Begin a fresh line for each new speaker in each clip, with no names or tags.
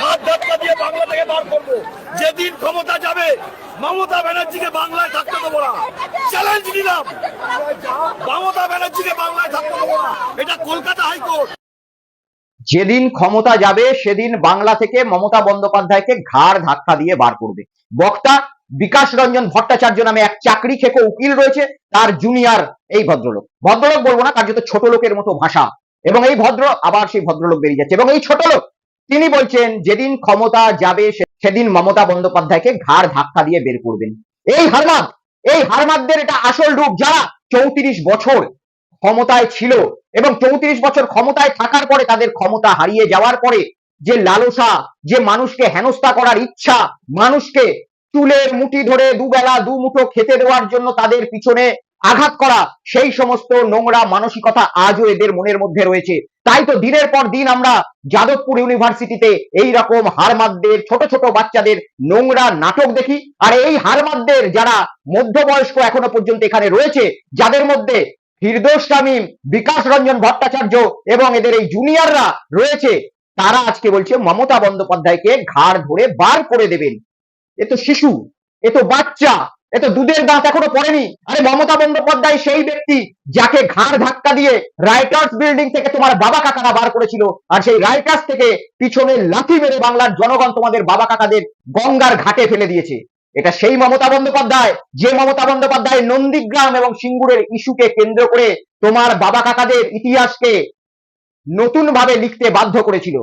ঘাট ধাক্কা দিয়ে বাংলা থেকে বার করব। যেদিন ক্ষমতা যাবে, মমতা ব্যানার্জিকে বাংলায় থাকতে দেবো না। চ্যালেঞ্জ নিলাম। মমতা ব্যানার্জিকে বাংলায় থাকতে দেবো না। এটা কলকাতা হাইকোর্ট।
যেদিন ক্ষমতা যাবে, সেদিন বাংলা থেকে মমতা বন্দ্যোপাধ্যায়কে ঘাড় ধাক্কা দিয়ে বার করবে। বক্তা বিকাশ রঞ্জন ভট্টাচার্য নামে এক চাকরি খেকো উকিল রয়েছে, তার জুনিয়র এই ভদ্রলোক। ভদ্রলোক বলব না কার্যত ছোট লোকের মতো ভাষা। এবং এই ভদ্র, আবার সেই ভদ্রলোক বেরিয়ে যাচ্ছে। এবং এই ছোট লোক, তিনি বলছেন, যেদিন ক্ষমতা যাবে সেদিন মমতা বন্দ্যোপাধ্যায়কে ঘাড় ধাক্কা দিয়ে বের করবেন। এই হারমাদ, এই হারমাদদের এটা আসল রূপ। যারা চৌত্রিশ বছর ক্ষমতায় ছিল এবং চৌত্রিশ বছর ক্ষমতায় থাকার পরে তাদের ক্ষমতা হারিয়ে যাওয়ার পরে যে লালসা, যে মানুষকে হেনস্থা করার ইচ্ছা, মানুষকে চুলের মুঠি ধরে দুবেলা দু মুঠো খেতে দেওয়ার জন্য তাদের পিছনে আঘাত করা, সেই সমস্ত নোংরা মানসিকতা আজও এদের মনের মধ্যে রয়েছে। তাই তো দিনের পর দিন আমরা যাদবপুর ইউনিভার্সিটিতে এই রকম হারমাদদের, ছোট ছোট বাচ্চাদের নোংরা নাটক দেখি। আর এই হারমাদদের যারা মধ্যবয়স্ক এখনও পর্যন্ত এখানে রয়েছে, যাদের মধ্যে ফিরদোস শামীম, বিকাশ রঞ্জন ভট্টাচার্য এবং এদের এই জুনিয়ররা রয়েছে, তারা আজকে বলছে মমতা বন্দ্যোপাধ্যায়কে ঘাড় ধরে বার করে দেবেন। এ তো শিশু, এ তো বাচ্চা এ তো দুধের দাঁত এখনও পড়েনি। আরে মমতা বন্দ্যোপাধ্যায় সেই ব্যক্তি যাকে ঘাড় ধাক্কা দিয়ে রাইটার্স বিল্ডিং থেকে তোমার বাবা কাকারা বার করেছিল, আর সেই রাইটার্স থেকে পিছনে লাথি মেরে বাংলার জনগণ তোমাদের বাবা কাকাদের গঙ্গার ঘাটে ফেলে দিয়েছে। এটা সেই মমতা বন্দ্যোপাধ্যায়, যে মমতা বন্দ্যোপাধ্যায় নন্দীগ্রাম এবং সিঙ্গুরের ইস্যুকে কেন্দ্র করে তোমার বাবা কাকাদের ইতিহাসকে নতুন ভাবে লিখতে বাধ্য করেছিল।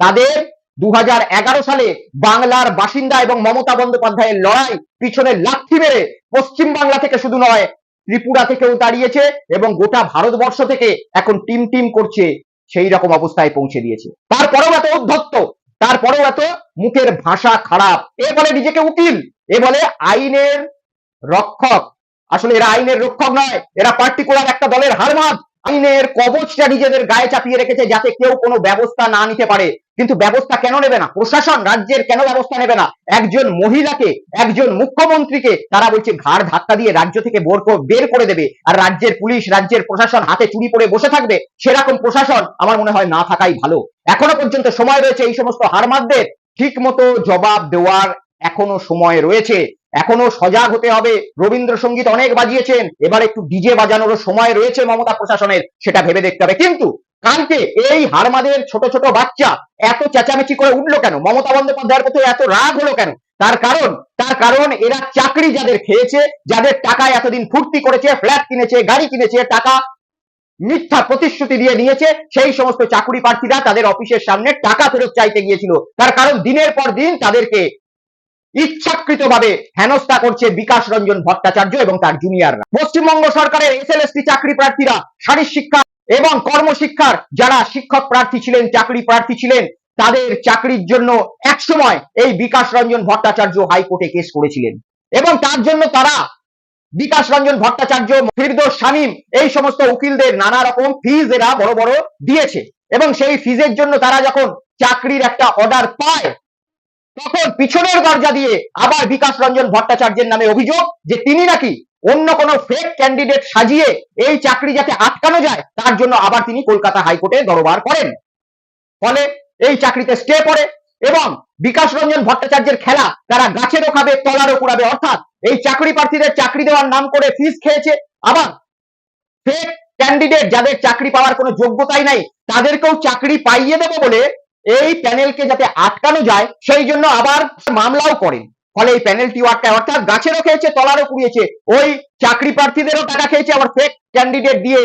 তাদের দু হাজার এগারো সালে বাংলার বাসিন্দা এবং মমতা বন্দ্যোপাধ্যায়ের লড়াই পিছনে লাথি মেরে পশ্চিম বাংলা থেকে শুধু নয়, ত্রিপুরা থেকেও দাঁড়িয়েছে এবং গোটা ভারতবর্ষ থেকে এখন টিম টিম করছে, সেই রকম অবস্থায় পৌঁছে দিয়েছে। তারপরেও এত উদ্ধত্ত, তারপরেও এত মুখের ভাষা খারাপ, এ বলে নিজেকে উকিল, এ বলে আইনের রক্ষক। আসলে এরা আইনের রক্ষক নয়, এরা পার্টিকুলার একটা দলের হারমাদ আইনের কবচটা নিজেদের গায়ে চাপিয়ে রেখেছে যাতে কেউ কোনো ব্যবস্থা না নিতে পারে। কিন্তু ব্যবস্থা কেন নেবে না? প্রশাসন রাজ্যের কেন ব্যবস্থা নেবে না? একজন মহিলাকে, একজন মুখ্যমন্ত্রীকে তারা বলছে ঘাড় ধাক্কা দিয়ে রাজ্য থেকে বোর বের করে দেবে। আর রাজ্যের পুলিশ, রাজ্যের প্রশাসন হাতে চুরি পরে বসে থাকবে, সেরকম প্রশাসন আমার মনে হয় না থাকাই ভালো। এখনও পর্যন্ত সময় রয়েছে এই সমস্ত হারমাদদের ঠিক মতো জবাব দেওয়ার এখনও সময় রয়েছে, এখনও সজাগ হতে হবে। রবীন্দ্রসঙ্গীত অনেক বাজিয়েছেন, এবার একটু ডিজে বাজানোরও সময় রয়েছে মমতা প্রশাসনের, সেটা ভেবে দেখতে হবে। কিন্তু কালকে এই হারমাদের ছোট ছোট বাচ্চা এত চেঁচামেচি করে উঠল কেন? মমতা বন্দ্যোপাধ্যায়ের প্রতি এত রাগ হলো কেন? তার কারণ তার কারণ এরা চাকরি যাদের খেয়েছে, যাদের টাকায় এতদিন ফুর্তি করেছে, ফ্ল্যাট কিনেছে, গাড়ি কিনেছে, টাকা মিথ্যা প্রতিশ্রুতি দিয়ে নিয়েছে সেই সমস্ত চাকুরি প্রার্থীরা তাদের অফিসের সামনে টাকা ফেরত চাইতে গিয়েছিল। তার কারণ দিনের পর দিন তাদেরকে ইচ্ছাকৃতভাবে হেনস্থা করছে বিকাশ রঞ্জন ভট্টাচার্য এবং তার জুনিয়ররা পশ্চিমবঙ্গ সরকারের এসএলএসটি চাকরি প্রার্থীরা শারীর শিক্ষা এবং কর্মশিক্ষার যারা শিক্ষক প্রার্থী ছিলেন, চাকরি প্রার্থী ছিলেন, তাদের চাকরির জন্য একসময় এই বিকাশ রঞ্জন ভট্টাচার্য হাইকোর্টে কেস করেছিলেন। এবং তার জন্য তারা বিকাশ রঞ্জন ভট্টাচার্য ফিরদোস শামীম এই সমস্ত উকিলদের নানা রকম ফিজ এরা বড় বড় দিয়েছে। এবং সেই ফিজের জন্য তারা যখন চাকরির একটা অর্ডার পায় তখন পিছনের দরজা দিয়ে আবার বিকাশ রঞ্জন ভট্টাচার্যের নামে অভিযোগ যে তিনি নাকি অন্য কোনো ফেক ক্যান্ডিডেট সাজিয়ে এই চাকরি যাতে আটকানো যায়, তার জন্য আবার তিনি কলকাতা হাইকোর্টে দরবার করেন। ফলে এই চাকরিতে স্টে পড়ে এবং বিকাশ রঞ্জন ভট্টাচার্যের খেলা তারা গাছেরও খাবে তলারও কুড়াবে অর্থাৎ এই চাকরি প্রার্থীদের চাকরি দেওয়ার নাম করে ফিস খেয়েছে। আবার ফেক ক্যান্ডিডেট যাদের চাকরি পাওয়ার কোনো যোগ্যতাই নাই, তাদেরকেও চাকরি পাইয়ে দেবো বলে এই প্যানেলকে যাতে আটকানো যায়, সেই জন্য আবার মামলাও করেন। ফলে এই প্যানেলটিও আটকায় অর্থাৎ গাছেরও খেয়েছে, তলারও কুড়িয়েছে ওই চাকরি প্রার্থীদেরও টাকা খেয়েছে, আবার ফেক ক্যান্ডিডেট দিয়ে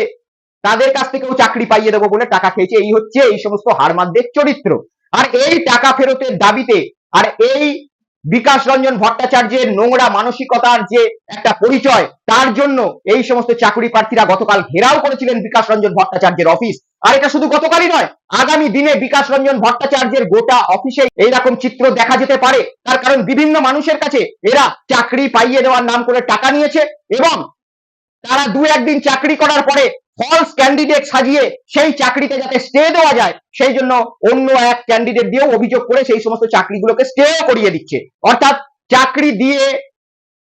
তাদের কাছ থেকেও চাকরি পাইয়ে দেবো বলে টাকা খেয়েছে। এই হচ্ছে এই সমস্ত হারমাদদের চরিত্র। আর এই টাকা ফেরতের দাবিতে, আর এই বিকাশ রঞ্জন ভট্টাচার্যের নোংরা মানসিকতার যে একটা পরিচয়, তার জন্য এই সমস্ত চাকরি প্রার্থীরা গতকাল ঘেরাও করেছিলেন বিকাশ রঞ্জন ভট্টাচার্যের অফিস। আর এটা শুধু গতকালই নয়, আগামী দিনে বিকাশ রঞ্জন ভট্টাচার্যের গোটা অফিসে এইরকম চিত্র দেখা যেতে পারে। তার কারণ বিভিন্ন মানুষের কাছে এরা চাকরি পাইয়ে দেওয়ার নাম করে টাকা নিয়েছে এবং তারা দু একদিন চাকরি করার পরে ফলস ক্যান্ডিডেট সাজিয়ে সেই চাকরিতে যাতে স্টে দেওয়া যায়, সেই জন্য অন্য এক ক্যান্ডিডেট দিয়েও অভিযোগ করে সেই সমস্ত চাকরিগুলোকে স্টেও করিয়ে দিচ্ছে। অর্থাৎ চাকরি দিয়ে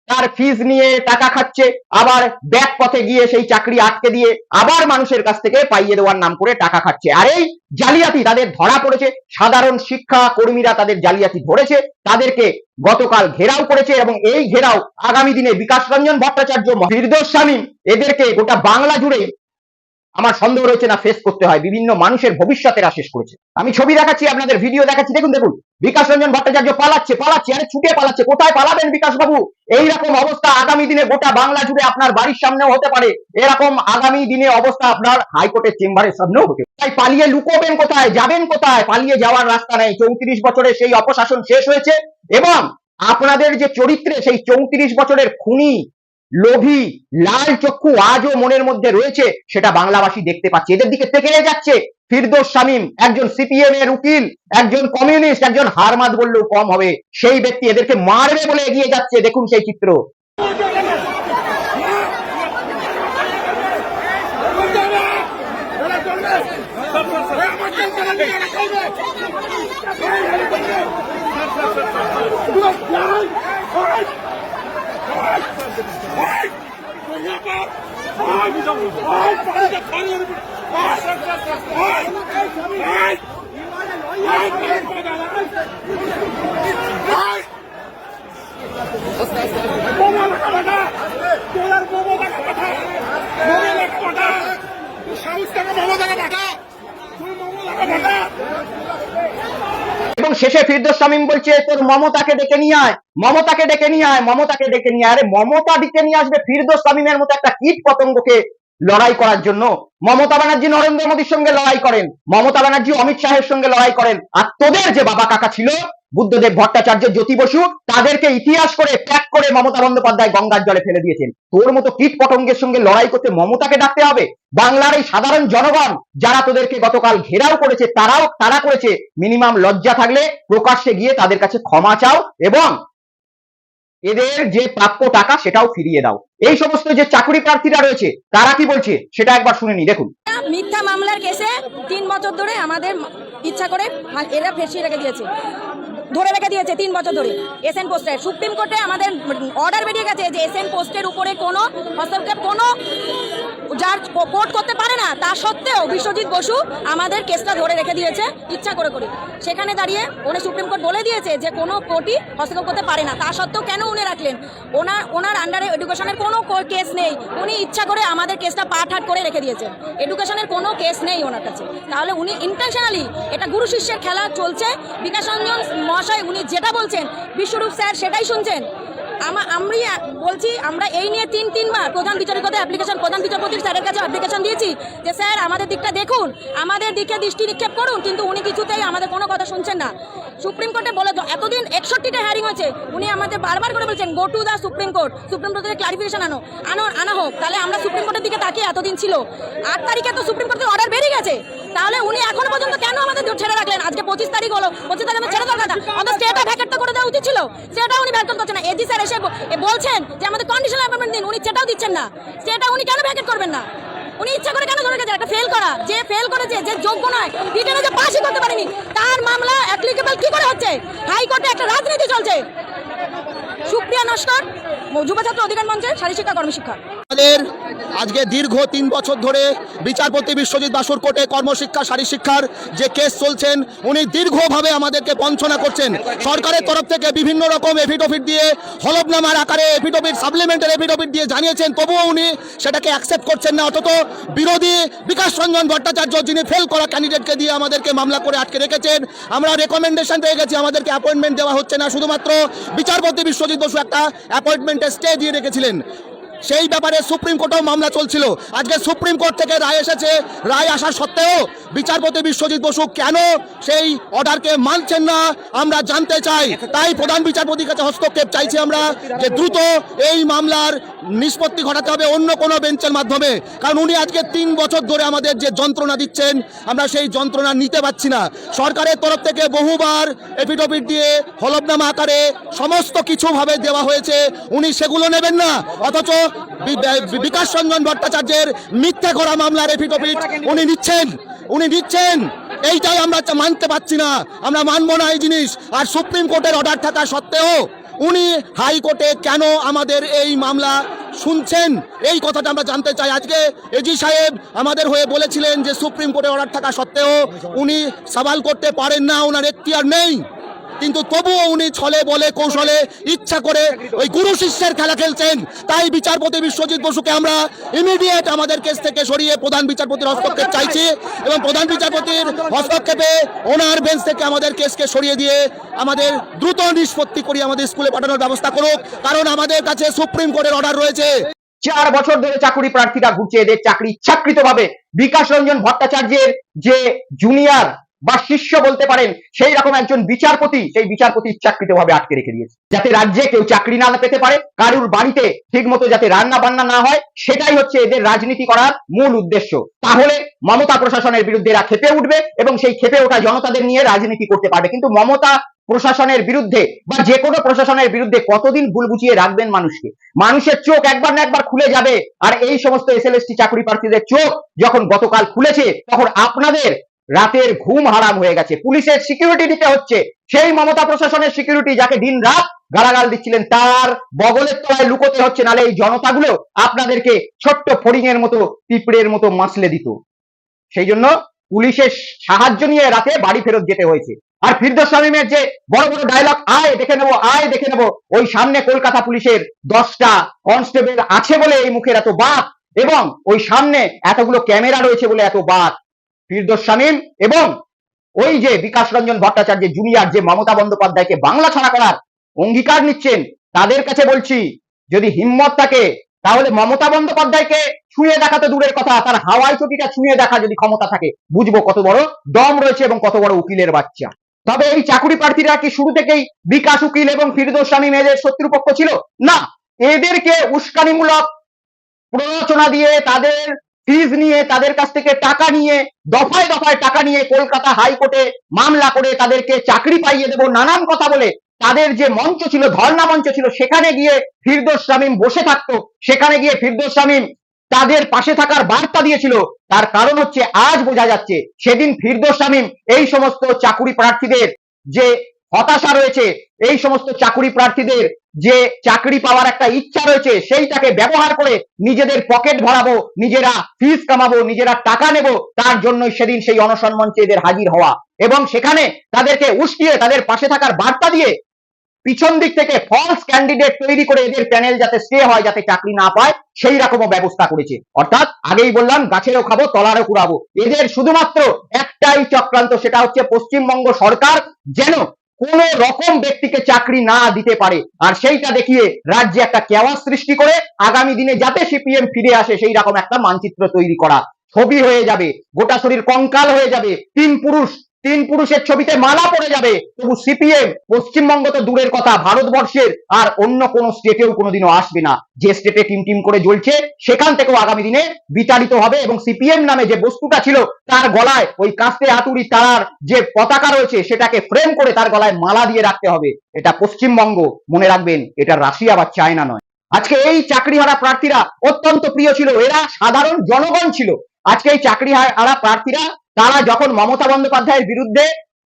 তার ফিজ নিয়ে টাকা খাচ্ছে, আবার ব্যাক পথে গিয়ে সেই চাকরি আটকে দিয়ে আবার মানুষের কাছ থেকে পাইয়ে দেওয়ার নাম করে টাকা খাচ্ছে। আর এই জালিয়াতি তাদের ধরা পড়েছে, সাধারণ শিক্ষা কর্মীরা তাদের জালিয়াতি ধরেছে, তাদেরকে গতকাল ঘেরাও করেছে এবং এই ঘেরাও আগামী দিনে বিকাশ রঞ্জন ভট্টাচার্য ফিরদোস শামীম এদেরকে গোটা বাংলা জুড়ে আমার সন্দেহ রয়েছে না ফেস করতে হয়। বিভিন্ন মানুষের ভবিষ্যতেরা শেষ করেছে। আমি ছবি দেখাচ্ছি, আপনাদের ভিডিও দেখাচ্ছি। দেখুন দেখুন। বিকাশ রঞ্জন ভট্টাচার্য পালাচ্ছে পালাচ্ছে, আরে ছুটে পালাচ্ছে। কোথায় পালাবেন বিকাশ বাবু? এইরকম অবস্থা আগামী দিনে গোটা বাংলা জুড়ে আপনার বাড়ির সামনেও হতে পারে। এরকম আগামী দিনে অবস্থা আপনার হাইকোর্টের চেম্বারের সামনেও হতে তাই পালিয়ে লুকোবেন কোথায়, যাবেন কোথায়? পালিয়ে যাওয়ার রাস্তা নেই। চৌত্রিশ বছরের সেই অপশাসন শেষ হয়েছে এবং আপনাদের যে চরিত্রে সেই চৌত্রিশ বছরের খুনি লোভী লাল চক্ষু আজও মনের মধ্যে রয়েছে সেটা বাংলাবাসী দেখতে পাচ্ছে এদের দিকে থেকে যাচ্ছে ফিরদোস শামীম একজন সিপিএম এর উকিল একজন কমিউনিস্ট একজন হারমাদ বললেও কম হবে সেই ব্যক্তি এদেরকে মারবে বলে এগিয়ে যাচ্ছে দেখুন সেই চিত্র সাউথ টাকা মমতাকে পাঠা তুই মমতাকে পাঠা এবং শেষে ফিরদোস শামীম বলছে, তোর মমতাকে ডেকে নিয়ে আয়, মমতাকে ডেকে নিয়ে আয়, মমতাকে ডেকে নিয়ে আরে, মমতা ডেকে নিয়ে আসবে ফিরদোস শামীমের মতো একটা কীট পতঙ্গকে লড়াই করার জন্য। মমতা ব্যানার্জি নরেন্দ্র মোদীর সঙ্গে লড়াই করেন। মমতা ব্যানার্জি অমিত শাহের সঙ্গে লড়াই করেন। আর তোদের যে বাবা কাকা ছিল, বুদ্ধদেব ভট্টাচার্য জ্যোতি বসু, তাদেরকে ইতিহাস করে, ত্যাগ করে মমতা বন্দ্যোপাধ্যায় গঙ্গার জলে ফেলে দিয়েছেন। তোর মতো কীট পতঙ্গের সঙ্গে লড়াই করতে মমতাকে ডাকতে হবে? বাংলার এই সাধারণ জনগণ, যারা তোদেরকে গতকাল ঘেরাও করেছে, তারাও তারা করেছে। মিনিমাম লজ্জা থাকলে প্রকাশ্যে গিয়ে তাদের কাছে ক্ষমা চাও এবং এদের যে প্রাপ্য টাকা সেটাও ফিরিয়ে দাও। এই সমস্ত যে চাকরি প্রার্থীরা রয়েছে, তারা কি বলছে? সেটা একবার শুনে নি দেখুন।
মিথ্যা মামলার কেসে তিন বছর ধরে আমাদের ইচ্ছা করে এরা ফেসিয়ে রেখে দিয়েছে। ধরে রেখে দিয়েছে তিন বছর ধরে এস এন পোস্টের সুপ্রিম কোর্টে আমাদের অর্ডার বেরিয়ে গেছে যে এস এন পোস্টের উপরে কোনো হস্তক্ষেপ, কোনো যার কোর্ট করতে পারে না, তা সত্ত্বেও বিশ্বজিৎ বসু আমাদের কেসটা ধরে রেখে দিয়েছে, ইচ্ছা করে করে। সেখানে দাঁড়িয়ে উনি সুপ্রিম কোর্ট বলে দিয়েছে যে কোনো কোর্টই হস্তক্ষেপ করতে পারে না। তা সত্ত্বেও কেন উনি রাখলেন? ওনার ওনার আন্ডারে এডুকেশনের কোনো কেস নেই। উনি ইচ্ছা করে আমাদের কেসটা পাট হাট করে রেখে দিয়েছেন। এডুকেশনের কোনো কেস নেই ওনার কাছে। তাহলে উনি ইন্টেনশনালি এটা গুরু শিষ্যের খেলা চলছে। বিকাশ রঞ্জন মহাশয় উনি যেটা বলছেন বিশ্বরূপ স্যার সেটাই শুনছেন? আমা আমি বলছি, আমরা এই নিয়ে তিন তিনবার প্রধান বিচারপতি অ্যাপ্লিকেশন প্রধান বিচারপতির স্যারের কাছে অ্যাপ্লিকেশন দিয়েছি যে, স্যার, আমাদের দিকটা দেখুন, আমাদের দিকে দৃষ্টি নিক্ষেপ করুন, কিন্তু উনি কিছুতেই আমাদের কোনো কথা শুনছেন না। সুপ্রিম কোর্টে বলে এতদিন একষট্টিটা হ্যারিং হয়েছে, উনি আমাদের বারবার করে বলছেন go to the supreme court supreme court থেকে ক্লারিফিকেশন আনো আনো, আনা হোক, তাহলে আমরা সুপ্রিম কোর্টের দিকে তাকিয়ে এতদিন ছিল। আট তারিখে তো সুপ্রিম কোর্টের অর্ডার বেরিয়ে গেছে। তাহলে উনি এখনও পর্যন্ত কেন আমাদের ছেড়ে রাখলেন? আজকে পঁচিশ তারিখ হলো, পঁচিশ তারিখ ছেড়ে কথা। আমাদের স্টেটা উচিত ছিল সেটা উনি ভ্যাকেট করছেন না। এজি স্যার এসে বলছেন যে আমাদের কন্ডিশনাল অ্যাপয়েন্টমেন্ট দিন, উনি সেটাও দিচ্ছেন না। সেটা উনি কেন ভ্যাকেট করবেন না? উনি ইচ্ছা করে কেন ধরে গেছে একটা ফেল করা। যে ফেল করেছে, যে যোগ্য নয় রিটেনে যে পাশই করতে পারেনি, তার মামলা অ্যাপ্লিকেবল কি করে হচ্ছে? হাইকোর্টে একটা রাজনীতি চলছে। সুপ্রিয়া নস্কর যুব ছাত্র অধিকার মঞ্চের শারীর শিক্ষা কর্মশিক্ষা
আমাদের আজকে দীর্ঘ তিন বছর ধরে বিচারপতি বিশ্বজিৎ বাসুর কোর্টে কর্মশিক্ষা শিক্ষার যে কেস চলছেন, উনি দীর্ঘভাবে আমাদেরকে বঞ্চনা করছেন। সরকারের তরফ থেকে বিভিন্ন রকম এফিডভিট দিয়ে, হলফনামার আকারে এফিডভিট সাপ্লিমেন্টারি এফিডভিট দিয়ে জানিয়েছেন, তবুও উনি সেটাকে অ্যাকসেপ্ট করছেন না। অথচ বিরোধী বিকাশ রঞ্জন ভট্টাচার্য, যিনি ফেল করা ক্যান্ডিডেটকে দিয়ে আমাদেরকে মামলা করে আটকে রেখেছেন, আমরা রেকমেন্ডেশন পেয়ে গেছি, আমাদেরকে অ্যাপয়েন্টমেন্ট দেওয়া হচ্ছে না। শুধুমাত্র বিচারপতি বিশ্বজিৎ বসু একটা অ্যাপয়েন্টমেন্টের স্টে দিয়ে রেখেছিলেন। সেই ব্যাপারে সুপ্রিম কোর্টেও মামলা চলছিল। আজকে সুপ্রিম কোর্ট থেকে রায় এসেছে। রায় আসা সত্ত্বেও বিচারপতি বিশ্বজিৎ বসু কেন সেই অর্ডারকে মানছেন না, আমরা জানতে চাই। তাই প্রধান বিচারপতির কাছে হস্তক্ষেপ চাইছি আমরা যে দ্রুত এই মামলার নিষ্পত্তি ঘটাতে হবে অন্য কোনো বেঞ্চের মাধ্যমে। কারণ উনি আজকে তিন বছর ধরে আমাদের যে যন্ত্রণা দিচ্ছেন, আমরা সেই যন্ত্রণা নিতে পারছি না। সরকারের তরফ থেকে বহুবার এফিডভিট দিয়ে, হলফনামা আকারে সমস্ত কিছুভাবে দেওয়া হয়েছে। উনি সেগুলো নেবেন না। অথচ বিকাশ রঞ্জন ভট্টাচার্যের মিথ্যা করা মামলার এফিডভিট উনি নিচ্ছেন উনি নিচ্ছেন এইটাই আমরা মানতে পারছি না। আমরা মানবো না এই জিনিস। আর সুপ্রিম কোর্টের অর্ডার থাকা সত্ত্বেও উনি হাইকোর্টে কেন আমাদের এই মামলা শুনছেন? এই কথাটা আমরা জানতে চাই আজকে। এজি সাহেব আমাদের হয়ে বলেছিলেন যে সুপ্রিম কোর্টে অর্ডার থাকা সত্ত্বেও উনি সওয়াল করতে পারেন না, ওনার এখতিয়ার নেই। কিন্তু তবুও উনি ছলে, বলে, কৌশলে ইচ্ছা করে ওই গুরু শিষ্যের খেলা খেলছেন। তাই বিচারপতি বিশ্বজিৎ বসুকে আমরা ইমিডিয়েট আমাদের কেস থেকে সরিয়ে প্রধান বিচারপতির হস্তক্ষেপ চাইছি এবং প্রধান বিচারপতির হস্তক্ষেপে ওনার বেঞ্চ থেকে আমাদের কেসকে সরিয়ে দিয়ে আমাদের দ্রুত নিষ্পত্তি করি আমাদের স্কুলে পাঠানোর ব্যবস্থা করুক, কারণ আমাদের কাছে সুপ্রিম কোর্টের অর্ডার রয়েছে।
চার বছর ধরে চাকুরি প্রার্থীরা ঘুরছে এদের চাকরি ইচ্ছাকৃত ভাবে বিকাশ রঞ্জন ভট্টাচার্যের যে জুনিয়র বা শিষ্য বলতে পারেন, সেই রকম একজন বিচারপতি, সেই বিচারপতি ইচ্ছাকৃত ভাবে আটকে রেখে দিয়েছে। যাতে রাজ্যে কেউ চাকরি না পেতে পারে, কারুর বাড়িতে ঠিক মতো যাতে রান্না বান্না না হয়, সেটাই হচ্ছে এদের রাজনীতি করার মূল উদ্দেশ্য। তাহলে মমতা প্রশাসনের বিরুদ্ধে এরা খেপে উঠবে এবং সেই খেপে ওঠা জনতাদের নিয়ে রাজনীতি করতে পারবে। কিন্তু মমতা প্রশাসনের বিরুদ্ধে বা যে কোনো প্রশাসনের বিরুদ্ধে কতদিন ভুল বুঝিয়ে রাখবেন মানুষকে? মানুষের চোখ একবার না একবার খুলে যাবে। আর এই সমস্ত এস এল এসএলএসটি চাকরি প্রার্থীদের চোখ যখন গতকাল খুলেছে, তখন আপনাদের রাতের ঘুম হারাম হয়ে গেছে। পুলিশের সিকিউরিটি দিতে হচ্ছে। সেই মমতা প্রশাসনের সিকিউরিটি যাকে দিন রাত গালাগাল দিচ্ছিলেন, তার বগলের তলায় লুকোতে হচ্ছে, নালে এই জনতাগুলো আপনাদেরকে ছোট্ট ফড়িং এর মতো, পিঁপড়ের মতো মাসলে দিত। সেই জন্য পুলিশের সাহায্য নিয়ে রাতে বাড়ি ফেরত যেতে হয়েছে। আর ফিরদোস শামীমের যে বড় বড় ডায়লগ আয় দেখে নেব, আয় দেখে নেব, ওই সামনে কলকাতা পুলিশের দশটা কনস্টেবল আছে বলে এই মুখের এত বাদ এবং ওই সামনে এতগুলো ক্যামেরা রয়েছে বলে এত বাদ ফিরদোস শামীম এবং ওই যে বিকাশ রঞ্জন ভট্টাচার্য জুনিয়র যে মমতা বন্দ্যোপাধ্যায়কে বাংলা ছড়া করার অঙ্গীকার নিচ্ছেন, তাদের কাছে বলছি, যদি হিম্মত থাকে, তাহলে মমতা বন্দ্যোপাধ্যায়কে ছুঁয়ে দেখা তো দূরের কথা, তার হাওয়াই চটিটা ছুঁয়ে দেখা যদি ক্ষমতা থাকে, বুঝব কত বড় দম রয়েছে এবং কত বড় উকিলের বাচ্চা। তবে এই চাকুরি প্রার্থীরা কি শুরু থেকেই বিকাশ উকিল এবং ফিরদোস স্বামী এদের শত্রুপক্ষ ছিল? না, এদেরকে উস্কানিমূলক প্ররোচনা দিয়ে তাদের ফিজ নিয়ে তাদের কাছ থেকে টাকা নিয়ে, দফায় দফায় টাকা নিয়ে কলকাতা হাইকোর্টে মামলা করে তাদেরকে চাকরি পাইয়ে দেবো নানান কথা বলে তাদের যে মঞ্চ ছিল, ধর্ণা মঞ্চ ছিল, সেখানে গিয়ে ফিরদোস শামীম বসে থাকতো। সেখানে গিয়ে ফিরদোস শামীম তাদের পাশে থাকার বার্তা দিয়েছিল। তার কারণ হচ্ছে, আজ বোঝা যাচ্ছে, সেদিন ফিরদোস শামীম এই সমস্ত চাকুরি প্রার্থীদের যে হতাশা রয়েছে। এই সমস্ত চাকুরি প্রার্থীদের যে চাকরি পাওয়ার একটা ইচ্ছা রয়েছে, সেইটাকে ব্যবহার করে নিজেদের পকেট ভরাবো, নিজেরা ফিস কামাবো, নিজেরা টাকা নেব, তার জন্যই সেদিন সেই অনশন মঞ্চে এদের হাজির হওয়া। এবং সেখানে তাদেরকে উস্কিয়ে, তাদের পাশে থাকার বার্তা দিয়ে পিছন দিক থেকে ফলস ক্যান্ডিডেট তৈরি করে এদের প্যানেল যাতে স্টে হয়, যাতে চাকরি না পায়, সেই রকমও ব্যবস্থা করেছে। অর্থাৎ আগেই বললাম, গাছেরও খাব, তলারও কুড়াবো। এদের শুধুমাত্র একটাই চক্রান্ত, সেটা হচ্ছে পশ্চিমবঙ্গ সরকার, যেন কোন রকম ব্যক্তিকে চাকরি না দিতে পারে। আর সেইটা দেখিয়ে রাজ্যে একটা কেওয়াজ সৃষ্টি করে আগামী দিনে যাতে সিপিএম ফিরে আসে সেই রকম একটা মানচিত্র তৈরি করা। ছবি হয়ে যাবে, গোটা শরীর কঙ্কাল হয়ে যাবে। তিন পুরুষ তিন পুরুষের ছবিতে মালা পড়ে যাবে। তবু সিপিএম পশ্চিমবঙ্গ তো দূরের কথা, ভারতবর্ষের আর অন্য কোন স্টেটেও কোনোদিনও আসবে না। যে স্টেটে টিম টিম করে জ্বলছে, সেখান থেকেও আগামী দিনে বিতাড়িত হবে এবং সিপিএম নামে যে বস্তুটা ছিল, তার গলায় ওই কাস্তে হাতুড়ি তারার যে পতাকা রয়েছে, সেটাকে ফ্রেম করে তার গলায় মালা দিয়ে রাখতে হবে। এটা পশ্চিমবঙ্গ, মনে রাখবেন, এটা রাশিয়া বা চায়না নয়। আজকে এই চাকরিহারা প্রার্থীরা অত্যন্ত প্রিয় ছিল। এরা সাধারণ জনগণ ছিল। আজকে এই চাকরি হারা প্রার্থীরা তারা যখন মমতা বন্দ্যোপাধ্যায়ের বিরুদ্ধে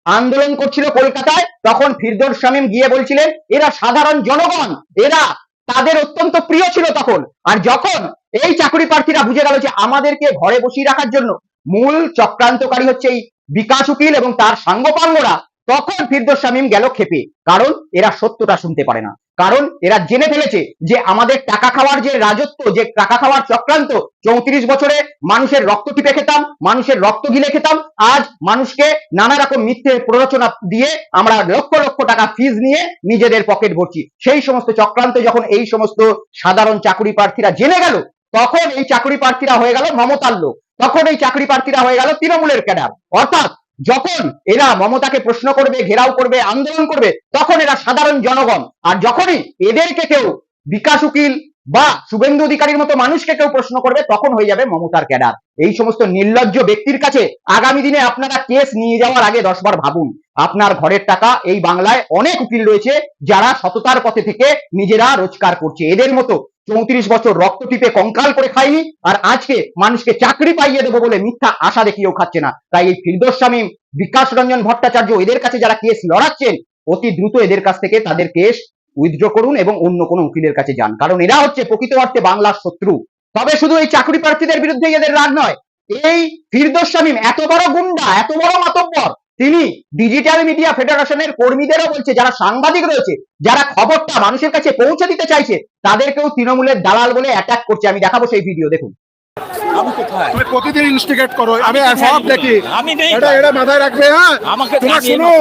আন্দোলন করছিল কলকাতায়, তখন ফিরদোস শামীম গিয়ে বলছিলেন, এরা সাধারণ জনগণ, এরা তাদের অত্যন্ত প্রিয় ছিল তখন। আর যখন এই চাকরি প্রার্থীরা বুঝে গেল যে আমাদেরকে ঘরে বসিয়ে রাখার জন্য মূল চক্রান্তকারী হচ্ছে এই বিকাশ উকিল এবং তার সাঙ্গপাঙ্গরা, তখন ফিরদোস শামীম গেল খেপে কারণ এরা সত্যটা শুনতে পারে না। কারণ এরা জেনে ফেলেছে যে আমাদের টাকা খাওয়ার যে রাজত্ব, যে টাকা খাওয়ার চক্রান্ত, চৌত্রিশ বছরে মানুষের রক্ত টিপে খেতাম, মানুষের রক্ত গিলে খেতাম, আজ মানুষকে নানা রকম মিথ্যে প্ররোচনা দিয়ে আমরা লক্ষ লক্ষ টাকা ফিজ নিয়ে নিজেদের পকেট ভরছি। সেই সমস্ত চক্রান্ত যখন এই সমস্ত সাধারণ চাকরি প্রার্থীরা জেনে গেল, তখন এই চাকরি প্রার্থীরা হয়ে গেল মমতার লোক, তখন এই চাকরি প্রার্থীরা হয়ে গেল তৃণমূলের ক্যাডার। অর্থাৎ যখন এরা মমতাকে প্রশ্ন করবে, ঘেরাও করবে, আন্দোলন করবে, তখন এরা সাধারণ জনগণ। আর যখনই এদেরকে কেউ বিকাশ উকিল বা শুভেন্দু অধিকারীর মতো মানুষকে কেউ প্রশ্ন করবে, তখন হয়ে যাবে মমতার ক্যাডার। এই সমস্ত নির্লজ্জ ব্যক্তির কাছে আগামী দিনে আপনারা কেস নিয়ে যাওয়ার আগে দশবার ভাবুন। আপনার ঘরের টাকা এই বাংলায় অনেক উকিল রয়েছে যারা সততার পথে থেকে নিজেরা রোজগার করছে। এদের মতো চৌত্রিশ বছর রক্ত টিপে কঙ্কাল করে খাইনি, আর আজকে মানুষকে চাকরি পাইয়ে দেবো বলে মিথ্যা আশা দেখিয়েও খাচ্ছে না। তাই এই ফিরদোস শামীম বিকাশ রঞ্জন ভট্টাচার্য এদের কাছে যারা কেস লড়াচ্ছেন, অতি দ্রুত এদের কাছ থেকে তাদের কেস উইথড্র করুন এবং অন্য কোনো উকিলের কাছে যান। কারণ এরা হচ্ছে প্রকৃত অর্থে বাংলার শত্রু। তবে শুধু এই চাকরি প্রার্থীদের বিরুদ্ধে এদের রাগ নয়, এই ফিরদোস শামীম এত বড় গুন্ডা, এত বড় মাতব্বর তিনি ডিজিটাল মিডিয়া ফেডারেশনের কর্মীদেরও বলছে যারা সাংবাদিক রয়েছে যারা খবরটা মানুষের কাছে পৌঁছে দিতে চাইছে তাদেরকেও তৃণমূলের দালাল বলে অ্যাটাক করছে। আমি দেখাবো সেই ভিডিও দেখুন।
তুমি প্রতিদিন ইনস্টিগেট করো আমি সব দেখি।
আমি
এটা এটা মাথায় রাখবে হ্যাঁ?
আমাকে
তোমার
জানিয়ে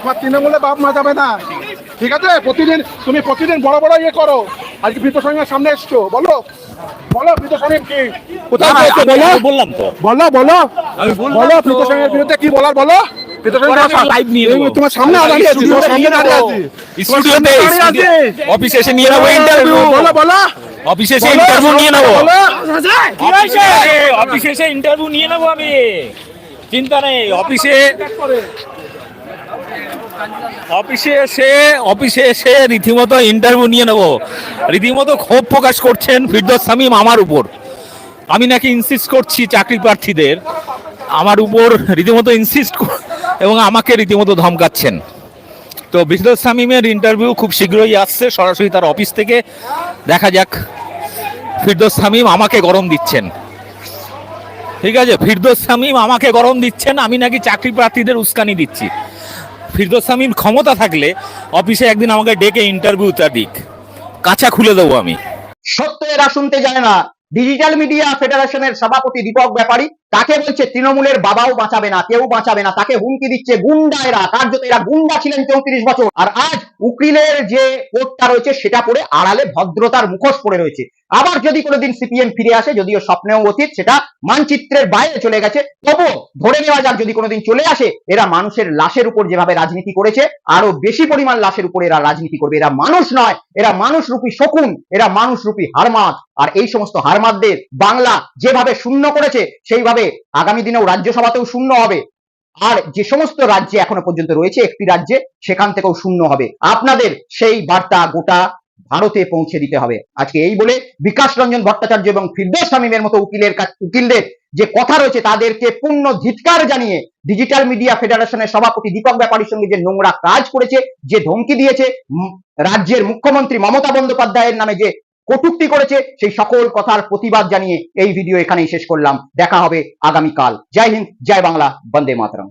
তোমার তৃণমূলে বাপ মা না। ঠিক আছে? প্রতিদিন তুমি প্রতিদিন বড় বড় ইয়ে করো। আজকে সামনে এসছো বলো। বলো কি? কোথায়? বলো
বললাম তো।
বলো বলো। বলো। বিরুদ্ধে কি বলার বলো। বৃত সঙ্গের
পরে আমি live নিয়ে
তোমার সামনে দাঁড়িয়ে আছি তোমার সামনে দাঁড়িয়ে আছি।
স্টুডিওতে,
তোমার সামনে দাঁড়িয়ে আছি।
অফিসে এসে নিয়ে নেব ইন্টারভিউ
বলো বলো
অফিসে এসে ইন্টারভিউ নিয়ে নেব।
বলো।
এসে- ইন্টারভিউ নিয়ে নেব আমি। চিন্তা নেই অফিসে অফিসে এসে অফিসে এসে রীতিমতো ইন্টারভিউ নিয়ে নেব। রীতিমতো ক্ষোভ প্রকাশ করছেন ফিরদোস সামিম আমার উপর। আমি নাকি ইনসিস্ট করছি চাকরি প্রার্থীদের। আমার উপর রীতিমতো ইনসিস্ট এবং আমাকে রীতিমতো ধমকাচ্ছেন। তো ফিরদোস সামিমের ইন্টারভিউ খুব শীঘ্রই আসছে, সরাসরি তার অফিস থেকে। দেখা যাক, ফিরদোস সামিম আমাকে গরম দিচ্ছেন। ঠিক আছে, ফিরদোস সামিম আমাকে গরম দিচ্ছেন, আমি নাকি চাকরি প্রার্থীদের উস্কানি দিচ্ছি। ফিরদোস সামিম ক্ষমতা থাকলে অফিসে একদিন আমাকে ডেকে ইন্টারভিউটা দিক। কাঁচা খুলে দেবো আমি।
সত্য এরা শুনতে যায় না। ডিজিটাল মিডিয়া ফেডারেশনের সভাপতি দীপক ব্যাপারী তাকে বলছে? তৃণমূলের বাবাও বাঁচাবে না, কেউ বাঁচাবে না, তাকে হুমকি দিচ্ছে গুন্ডা এরা কার্যত এরা গুন্ডা ছিলেন চৌত্রিশ বছর। আর আজ উকিলের যে কোটটা রয়েছে, সেটা পরে আড়ালে ভদ্রতার মুখোশ পড়ে রয়েছে। আবার যদি কোনোদিন সিপিএম ফিরে আসে, যদিও স্বপ্নেও অতীত, সেটা মানচিত্রের বাইরে চলে গেছে। তবুও ধরে নেওয়া যাক, যদি কোনোদিন চলে আসে, এরা মানুষের লাশের উপর যেভাবে রাজনীতি করেছে আরও বেশি পরিমাণ লাশের উপর এরা রাজনীতি করবে। এরা মানুষ নয়, এরা মানুষ রূপী শকুন, এরা মানুষ রূপী হারমাত আর এই সমস্ত হারমাতদের বাংলা যেভাবে শূন্য করেছে, সেইভাবে আগামী দিনেও রাজ্যসভাতেও শূন্য হবে। আর যে সমস্ত রাজ্যে এখনও পর্যন্ত রয়েছে, একটি রাজ্যে সেখান থেকেও শূন্য হবে। আপনাদের সেই বার্তা গোটা ভারতে পৌঁছে দিতে হবে। আজকে এই বলে বিকাশ রঞ্জন ভট্টাচার্য এবং ফিরদোস শামীমের মতো উকিলের উকিলদের যে কথা রয়েছে, তাদেরকে পূর্ণ ধিৎকার জানিয়ে ডিজিটাল মিডিয়া ফেডারেশনের সভাপতি দীপক ব্যাপারীর সঙ্গে যে নোংরা কাজ করেছে, যে ধমকি দিয়েছে রাজ্যের মুখ্যমন্ত্রী মমতা বন্দ্যোপাধ্যায়ের নামে যে কটূক্তি করেছে, সেই সকল কথার প্রতিবাদ জানিয়ে এই ভিডিও এখানেই শেষ করলাম। দেখা হবে আগামীকাল। জয় হিন্দ, জয় বাংলা, বন্দে মাতরম।